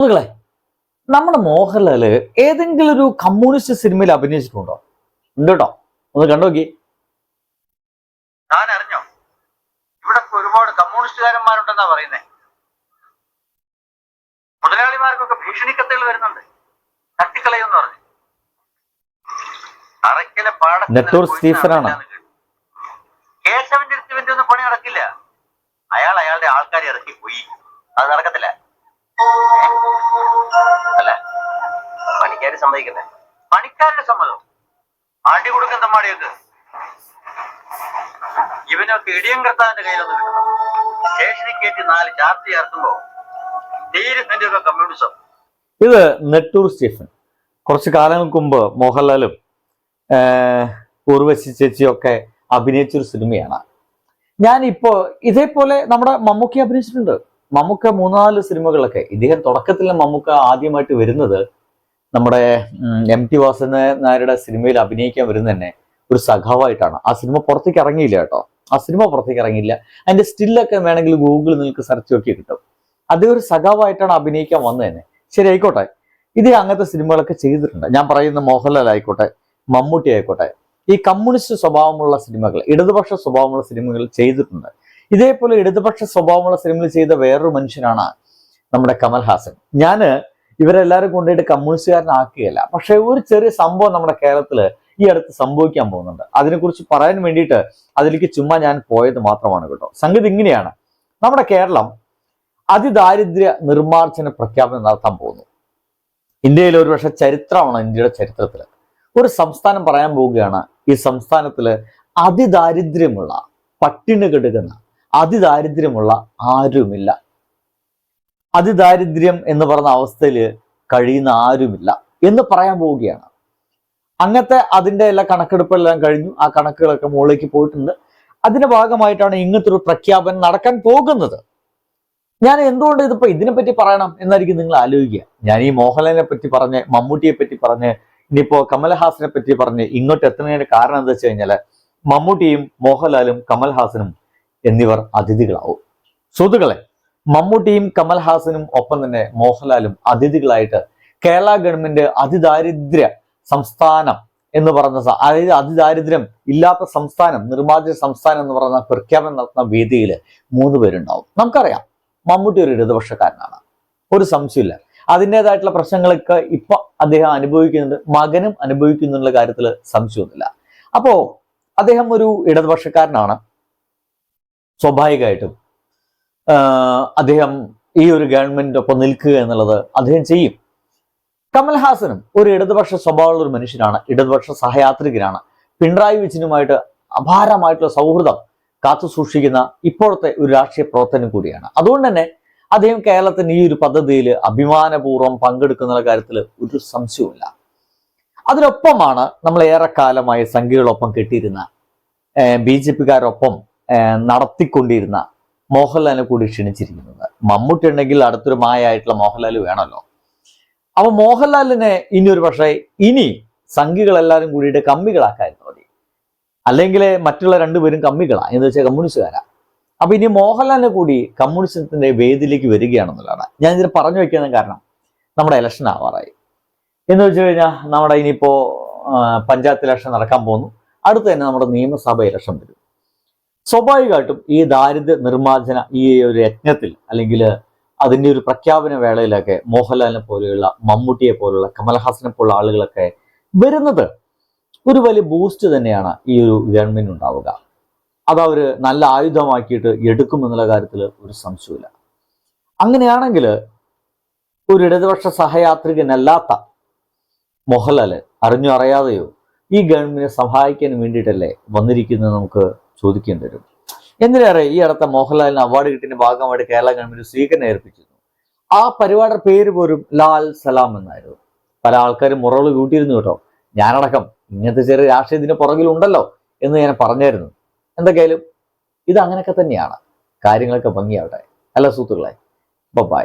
സുഹൃത്തുക്കളെ നമ്മുടെ മോഹൻലാൽ ഏതെങ്കിലും ഒരു കമ്മ്യൂണിസ്റ്റ് സിനിമയിൽ അഭിനയിച്ചിട്ടുണ്ടോ? ഉണ്ട് കേട്ടോ. ഒന്ന് കണ്ടോക്കി താൻ അറിഞ്ഞോ ഇവിടെ ഒരുപാട് കമ്മ്യൂണിസ്റ്റുകാരന്മാരുണ്ടെന്നാ പറയുന്നേ. മുതലാളിമാർക്കൊക്കെ ഭീഷണിക്കത്തുകൾ വരുന്നുണ്ട്. തട്ടിക്കളയെന്ന് പറഞ്ഞു. അറയ്ക്കലെ പാട നെട്ടൂർ സ്റ്റീഫനാണ്. കേശവന്റെ അടുത്ത് ഇവന്റെ ഒന്നും പണി നടക്കില്ല. അയാൾ അയാളുടെ ആൾക്കാരെ ഇറക്കി പോയി അത് നടക്കത്തില്ല. പണിക്കാര് സമ്മതിക്കുന്നത് പണിക്കാരുടെ സമ്മതം. അടി കൊടുക്കുന്ന തമ്മാടിയൊക്കെ ഇവനൊക്കെ ഇടിയും കർത്താവിന്റെ കയ്യിലൊന്നും കിട്ടണം സ്റ്റേഷനിൽ കയറ്റി നാല് ചാർജ് ചേർക്കുമ്പോ തീരെ കമ്മ്യൂണിസം. ഇത് നെട്ടൂർ സ്റ്റീഫൻ. കുറച്ച് കാലങ്ങൾക്ക് മുമ്പ് മോഹൻലാലും ഉർവശി ചേച്ചിയും ഒക്കെ അഭിനയിച്ചൊരു സിനിമയാണ്. ഞാനിപ്പോ ഇതേപോലെ നമ്മുടെ മമ്മൂക്കി അഭിനയിച്ചിട്ടുണ്ട്. മമ്മൂക്ക മൂന്നാൽ സിനിമകളൊക്കെ. ഇദ്ദേഹം തുടക്കത്തിൽ മമ്മൂക്ക ആദ്യമായിട്ട് വരുന്നത് നമ്മുടെ എം ടി വാസന നായരുടെ സിനിമയിൽ അഭിനയിക്കാൻ വരുന്നത് തന്നെ ഒരു സഖാവായിട്ടാണ്. ആ സിനിമ പുറത്തേക്ക് ഇറങ്ങിയില്ല കേട്ടോ. ആ സിനിമ പുറത്തേക്ക് ഇറങ്ങിയില്ല. അതിന്റെ സ്റ്റില്ലൊക്കെ വേണമെങ്കിൽ ഗൂഗിളിൽ നിങ്ങൾക്ക് സെർച്ച് നോക്കി കിട്ടും. അതേ ഒരു സഖാവായിട്ടാണ് അഭിനയിക്കാൻ വന്നത് തന്നെ. ശരി ആയിക്കോട്ടെ. ഇത് അങ്ങനത്തെ സിനിമകളൊക്കെ ചെയ്തിട്ടുണ്ട്. ഞാൻ പറയുന്ന മോഹൻലാൽ ആയിക്കോട്ടെ മമ്മൂട്ടി ആയിക്കോട്ടെ. ഈ കമ്മ്യൂണിസ്റ്റ് സ്വഭാവമുള്ള സിനിമകൾ ഇടതുപക്ഷ സ്വഭാവമുള്ള സിനിമകൾ ചെയ്തിട്ടുണ്ട്. ഇതേപോലെ ഇടതുപക്ഷ സ്വഭാവമുള്ള സിനിമകൾ ചെയ്ത വേറൊരു മനുഷ്യനാണ് നമ്മുടെ കമൽഹാസൻ. ഞാൻ ഇവരെല്ലാവരും കൊണ്ടുപോയിട്ട് കമ്മ്യൂണിസ്റ്റുകാരനാക്കുകയല്ല. പക്ഷെ ഒരു ചെറിയ സംഭവം നമ്മുടെ കേരളത്തിൽ ഈ അടുത്ത് സംഭവിക്കാൻ പോകുന്നുണ്ട്. അതിനെക്കുറിച്ച് പറയാൻ വേണ്ടിയിട്ട് അതിലേക്ക് ചുമ്മാ ഞാൻ പോയത് മാത്രമാണ് കേട്ടോ. സംഗതി ഇങ്ങനെയാണ്. നമ്മുടെ കേരളം അതിദാരിദ്ര്യ നിർമ്മാർജന പ്രഖ്യാപനം നടത്താൻ പോകുന്നു. ഇന്ത്യയിൽ ഒരുപക്ഷെ ചരിത്രമാണ് ഇന്ത്യയുടെ ചരിത്രത്തിൽ ഒരു സംസ്ഥാനം പറയാൻ പോവുകയാണ് ഈ സംസ്ഥാനത്തിൽ അതിദാരിദ്ര്യമുള്ള പട്ടിണി കെടുക്കുന്ന അതിദാരിദ്ര്യമുള്ള ആരുമില്ല. അതിദാരിദ്ര്യം എന്ന് പറഞ്ഞ അവസ്ഥയിൽ കഴിയുന്ന ആരുമില്ല എന്ന് പറയാൻ പോവുകയാണ്. അങ്ങനത്തെ അതിന്റെ എല്ലാ കണക്കെടുപ്പെല്ലാം കഴിഞ്ഞു. ആ കണക്കുകളൊക്കെ മുകളിലേക്ക് പോയിട്ടുണ്ട്. അതിന്റെ ഭാഗമായിട്ടാണ് ഇങ്ങനത്തെ ഒരു പ്രഖ്യാപനം നടക്കാൻ പോകുന്നത്. ഞാൻ എന്തുകൊണ്ട് ഇതിപ്പോ ഇതിനെപ്പറ്റി പറയണം എന്നായിരിക്കും നിങ്ങൾ ആലോചിക്കുക. ഞാൻ ഈ മോഹൻലാലിനെ പറ്റി പറഞ്ഞ് മമ്മൂട്ടിയെ പറ്റി പറഞ്ഞ് ഇനിയിപ്പോ കമൽഹാസനെ പറ്റി പറഞ്ഞ് ഇങ്ങോട്ട് എത്തുന്നതിന്റെ കാരണം എന്താ വെച്ച് കഴിഞ്ഞാൽ മമ്മൂട്ടിയും മോഹൻലാലും കമൽഹാസനും എന്നിവർ അതിഥികളാവും. സുഹൃത്തുക്കളെ മമ്മൂട്ടിയും കമൽഹാസനും ഒപ്പം തന്നെ മോഹൻലാലും അതിഥികളായിട്ട് കേരള ഗവൺമെന്റ് അതിദാരിദ്ര്യ സംസ്ഥാനം എന്ന് പറഞ്ഞ അതായത് അതിദാരിദ്ര്യം ഇല്ലാത്ത സംസ്ഥാനം നിർമാർജന സംസ്ഥാനം എന്ന് പറഞ്ഞ പ്രഖ്യാപനം നടത്തുന്ന വേദിയിൽ മൂന്ന് പേരുണ്ടാവും. നമുക്കറിയാം മമ്മൂട്ടി ഒരു ഇടതുപക്ഷക്കാരനാണ്. ഒരു സംശയമില്ല അതിന്റെതായിട്ടുള്ള പ്രശ്നങ്ങളൊക്കെ ഇപ്പൊ അദ്ദേഹം അനുഭവിക്കുന്നുണ്ട്. മകനും അനുഭവിക്കുന്നുള്ള കാര്യത്തിൽ സംശയമൊന്നുമില്ല. അപ്പോ അദ്ദേഹം ഒരു ഇടതുപക്ഷക്കാരനാണ്. സ്വാഭാവികമായിട്ടും അദ്ദേഹം ഈ ഒരു ഗവൺമെന്റിന്റെ ഒപ്പം നിൽക്കുക എന്നുള്ളത് അദ്ദേഹം ചെയ്യും. കമൽഹാസനും ഒരു ഇടതുപക്ഷ സ്വഭാവമുള്ള ഒരു മനുഷ്യനാണ് ഇടതുപക്ഷ സഹയാത്രികനാണ്. പിണറായി വിജയനുമായിട്ട് അപാരമായിട്ടുള്ള സൗഹൃദം കാത്തു സൂക്ഷിക്കുന്ന ഇപ്പോഴത്തെ ഒരു രാഷ്ട്രീയ പ്രവർത്തനം കൂടിയാണ്. അതുകൊണ്ട് തന്നെ അദ്ദേഹം കേരളത്തിന് ഈ ഒരു പദ്ധതിയിൽ അഭിമാനപൂർവം പങ്കെടുക്കുന്ന കാര്യത്തിൽ ഒരു സംശയവുമില്ല. അതിനൊപ്പമാണ് നമ്മൾ ഏറെക്കാലമായി സംഘികളൊപ്പം കെട്ടിയിരുന്ന ബി ജെ പിക്കാരൊപ്പം നടത്തിക്കൊണ്ടിരുന്ന മോഹൻലാലിനെ കൂടി ക്ഷണിച്ചിരിക്കുന്നത്. മമ്മൂട്ടി ഉണ്ടെങ്കിൽ അടുത്തൊരു മായായിട്ടുള്ള മോഹൻലാൽ വേണമല്ലോ. അപ്പൊ മോഹൻലാലിനെ ഇനി ഒരു പക്ഷേ ഇനി സംഘികളെല്ലാവരും കൂടിയിട്ട് കമ്മികളാക്കായിരുന്നു മതി. അല്ലെങ്കിൽ മറ്റുള്ള രണ്ടുപേരും കമ്മികളാ. എന്ന് വെച്ചാൽ കമ്മ്യൂണിസ്റ്റുകാരാ. അപ്പൊ ഇനി മോഹൻലാലിനെ കൂടി കമ്മ്യൂണിസത്തിന്റെ വേദിയിലേക്ക് വരികയാണെന്നുള്ളതാണ്. ഞാൻ ഇതിന് പറഞ്ഞു വെക്കുന്ന കാരണം നമ്മുടെ ഇലക്ഷൻ ആവാറായി. എന്ന് വെച്ച് കഴിഞ്ഞാൽ നമ്മുടെ ഇനിയിപ്പോ പഞ്ചായത്ത് ഇലക്ഷൻ നടക്കാൻ പോകുന്നു. അടുത്ത് തന്നെ നമ്മുടെ നിയമസഭ ഇലക്ഷൻ വരും. സ്വാഭാവികമായിട്ടും ഈ ദാരിദ്ര്യ നിർമ്മാർജന ഈ ഒരു യജ്ഞത്തിൽ അല്ലെങ്കിൽ അതിന്റെ ഒരു പ്രഖ്യാപന വേളയിലൊക്കെ മോഹൻലാലിനെ പോലെയുള്ള മമ്മൂട്ടിയെ പോലുള്ള കമൽഹാസനെ പോലുള്ള ആളുകളൊക്കെ വരുന്നത് ഒരു വലിയ ബൂസ്റ്റ് തന്നെയാണ് ഈ ഒരു ഗവൺമെന്റ് ഉണ്ടാവുക. അത് അവർ നല്ല ആയുധമാക്കിയിട്ട് എടുക്കുമെന്നുള്ള കാര്യത്തിൽ ഒരു സംശയമില്ല അങ്ങനെയാണെങ്കിൽ ഒരു ഇടതുപക്ഷ സഹയാത്രികനല്ലാത്ത മോഹൻലാൽ അറിഞ്ഞോ അറിയാതെയോ ഈ ഗവൺമെന്റിനെ സഹായിക്കാൻ വേണ്ടിയിട്ടല്ലേ വന്നിരിക്കുന്നത് നമുക്ക് ചോദിക്കേണ്ടി വരും. എന്തിനേറെ ഈ അടുത്ത മോഹൻലാലിന് അവാർഡ് കിട്ടിയതിന്റെ ഭാഗമായിട്ട് കേരള ഗവൺമെന്റ് സ്വീകരണം ഏർപ്പിച്ചിരുന്നു ആ പരിപാടിയുടെ പേര് പോലും ലാൽ സലാം എന്നായിരുന്നു. പല ആൾക്കാരും മുറകൾ കൂട്ടിയിരുന്നു കേട്ടോ. ഞാനടക്കം ഇങ്ങനത്തെ ചെറിയ രാഷ്ട്രീയത്തിന് പുറകിലുണ്ടല്ലോ എന്ന് ഞാൻ പറഞ്ഞായിരുന്നു. എന്തൊക്കെയായാലും ഇത് അങ്ങനെയൊക്കെ തന്നെയാണ്. കാര്യങ്ങളൊക്കെ ഭംഗിയാവട്ടെ. അല്ല സുഹൃത്തുക്കളെ ബൈ